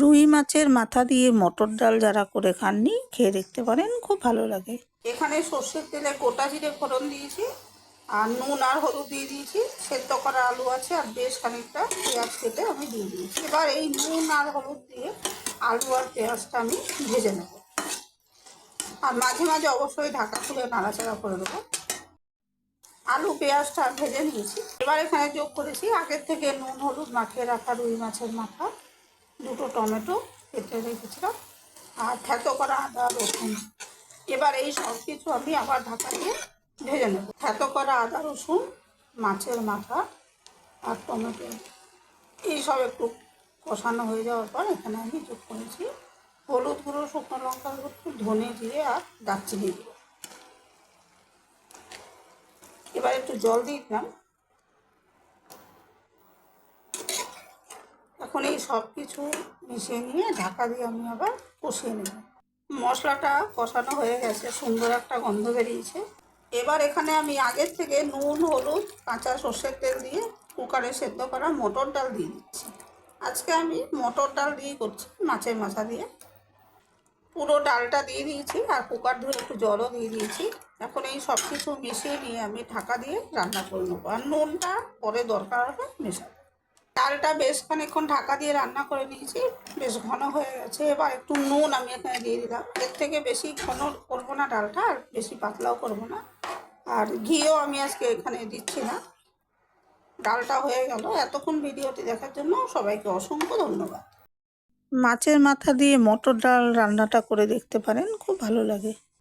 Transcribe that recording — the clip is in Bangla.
রুই মাছের মাথা দিয়ে মটর ডাল যারা করে খাননি, খেয়ে দেখতে পারেন, খুব ভালো লাগে। এখানে সর্ষের তেলে গোটা জিরে ফোড়ন দিয়েছি, আর নুন আর হলুদ দিয়ে দিয়েছি, সেদ্ধ করা আলু আছে, আর বেশ খানিকটা পেঁয়াজ কেটে আমি দিয়ে দিয়েছি। এবার এই নুন আর হলুদ দিয়ে আলু আর পেঁয়াজটা আমি ভেজে নেব। আর মাঝে মাঝে অবশ্যই ঢাকা খুলে নাড়াচাড়া করে দেবো আলু, পেঁয়াজটা ভেজে নিয়েছি। এবার এখানে যোগ করেছি আগের থেকে নুন, হলুদ মাখিয়ে রাখা রুই মাছের মাথা। দুটো টমেটো কেটে রেখেছিলাম আর থেতো করা আদা রসুন। এবার এই সব কিছু আমি আবার ঢাকা দিয়ে ভেজে নেব। থেতো করা আদা রসুন, মাছের মাথা আর টমেটো। এই সব একটু কষানো হয়ে যাওয়ার পর এখানে আমি যোগ করেছি হলুদ গুঁড়ো, শুকনো লঙ্কা একটু ধনে জিরে আর দারচিনি। গুঁড়ো এবার একটু জল দিয়ে দিলাম। এখন এই সব কিছু মিশিয়ে নিয়ে ঢাকা দিয়ে আমি আবার কষিয়ে নেব। মশলাটা কষানো হয়ে গেছে, সুন্দর একটা গন্ধ বেরিয়েছে। এবার এখানে আমি আগের থেকে নুন, হলুদ, কাঁচা সর্ষের তেল দিয়ে কুকারে সেদ্ধ করা মটর ডাল দিয়ে দিচ্ছি। আজকে আমি মটর ডাল দিয়ে করছি, মাছের মাথা দিয়ে। পুরো ডালটা দিয়ে দিয়েছি আর কুকার ধরে একটু জলও দিয়ে দিয়েছি। এখন এই সব কিছু মিশিয়ে নিয়ে আমি ঢাকা দিয়ে রান্না করে নেব। আর নুনটা পরে দরকার হবে মেশাবো ডালটা বেশ খানিক্ষণ ঢাকা দিয়ে রান্না করে নিয়েছি। বেশ ঘন হয়ে গেছে। এবার একটু নুন আমি এখানে দিয়ে দিলাম। এর থেকে বেশি ঘন করব না ডালটা, আর বেশি পাতলাও করব না। আর ঘিও আমি আজকে এখানে দিচ্ছি না। ডালটা হয়ে গেল। এতক্ষণ ভিডিওটি দেখার জন্য সবাইকে অসংখ্য ধন্যবাদ। মাছের মাথা দিয়ে মটর ডাল রান্নাটা করে দেখতে পারেন। খুব ভালো লাগে।